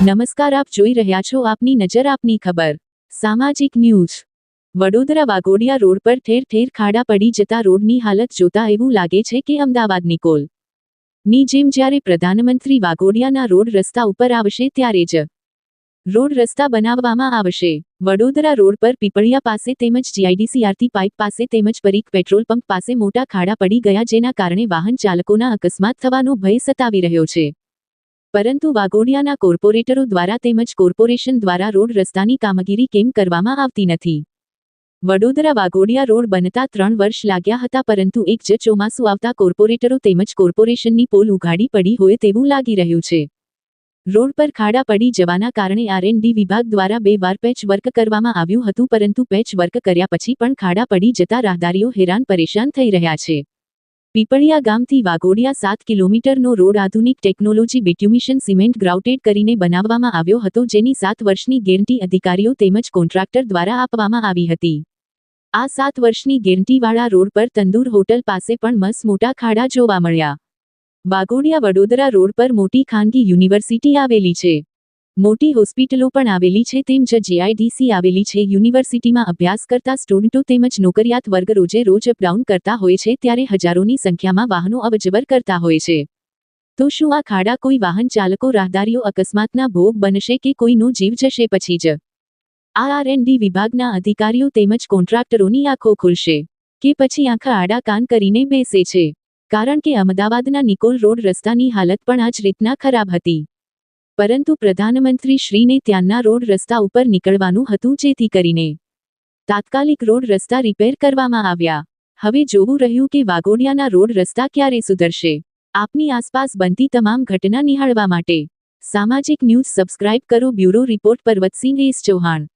નમસ્કાર, આપ જોઈ રહ્યા છો આપની નજર, આપની ખબર. સામાજિક ન્યૂઝ. વડોદરા વાઘોડિયા રોડ પર ઠેર ઠેર ખાડા પડી જતા રોડની હાલત જોતા એવું લાગે છે કે અમદાવાદ નિકોલ. ની જેમ જ્યારે પ્રધાનમંત્રી વાઘોડિયાના રોડ રસ્તા ઉપર આવશે ત્યારે જ. રોડ રસ્તા બનાવવામાં આવશે. વડોદરા રોડ પર પીપળિયા પાસે તેમજ જીઆઈડીસીઆરટી પાઇપ પાસે તેમજ પરીક પેટ્રોલ પંપ પાસે મોટા ખાડા પડી ગયા, જેના કારણે વાહન ચાલકોના અકસ્માત થવાનો ભય સતાવી રહ્યો છે. પરંતુ વાઘોડિયાના કોર્પોરેટરો દ્વારા તેમજ કોર્પોરેશન દ્વારા રોડ રસ્તાની કામગીરી કેમ કરવામાં આવતી નથી? વડોદરા વાઘોડિયા રોડ બનતા ત્રણ વર્ષ લાગ્યા હતા પરંતુ એક જ ચોમાસું આવતા કોર્પોરેટરો તેમજ કોર્પોરેશનની પોલ ઉઘાડી પડી હોય તેવું લાગી રહ્યું છે. રોડ પર ખાડા પડી જવાના કારણે આરએનડી વિભાગ દ્વારા બે વાર પેચ વર્ક કરવામાં આવ્યું હતું પરંતુ પેચ વર્ક કર્યા પછી પણ ખાડા પડી જતા રાહદારીઓ હેરાન પરેશાન થઈ રહ્યા છે. પીપળિયા ગામથી વાઘોડિયા સાત કિલોમીટરનો રોડ આધુનિક ટેકનોલોજી બિટ્યુમિશન સિમેન્ટ ગ્રાઉટેડ કરીને બનાવવામાં આવ્યો હતો જેની સાત વર્ષની ગેરંટી અધિકારીઓ તેમજ કોન્ટ્રાક્ટર દ્વારા આપવામાં આવી હતી. આ સાત વર્ષની ગેરંટીવાળા રોડ પર તંદૂર હોટલ પાસે પણ મસ મોટા ખાડા જોવા મળ્યા. વાઘોડિયા વડોદરા રોડ પર મોટી ખાનગી યુનિવર્સિટી આવેલી છે. મોટી હોસ્પિટલો પણ આવેલી છે તેમ જ જેઆઈડીસી આવેલી છે. યુનિવર્સિટીમાં અભ્યાસ કરતા સ્ટુડન્ટો તેમજ નોકરિયાત વર્ગ રોજે રોજ અપડાઉન કરતા હોય છે ત્યારે હજારોની સંખ્યામાં વાહનો અવજવર કરતા હોય છે. તો શું આ ખાડા કોઈ વાહન ચાલકો, રાહદારીઓ અકસ્માતના ભોગ બનશે કે કોઈનો જીવ જશે પછી જ? આરએનડી વિભાગના અધિકારીઓ તેમજ કોન્ટ્રાક્ટરોની આંખો ખુલશે કે પછી આંખા આડા કાન કરીને બેસે છે. કારણ કે અમદાવાદના નિકોલ રોડ રસ્તાની હાલત પણ આ જ રીતના ખરાબ હતી. પરંતુ પ્રધાનમંત્રી શ્રીને ત્યાંના રોડ રસ્તા ઉપર નીકળવાનું હતું જેથી કરીને તાત્કાલિક રોડ રસ્તા રિપેર કરવામાં આવ્યા. હવે જોવું રહ્યું કે વાગોડિયાના રોડ રસ્તા ક્યારે સુધરશે. આપની આસપાસ બનતી તમામ ઘટના નિહાળવા માટે સામાજિક ન્યૂઝ સબસ્ક્રાઇબ કરો bureau report Parvatsinh S Chauhan.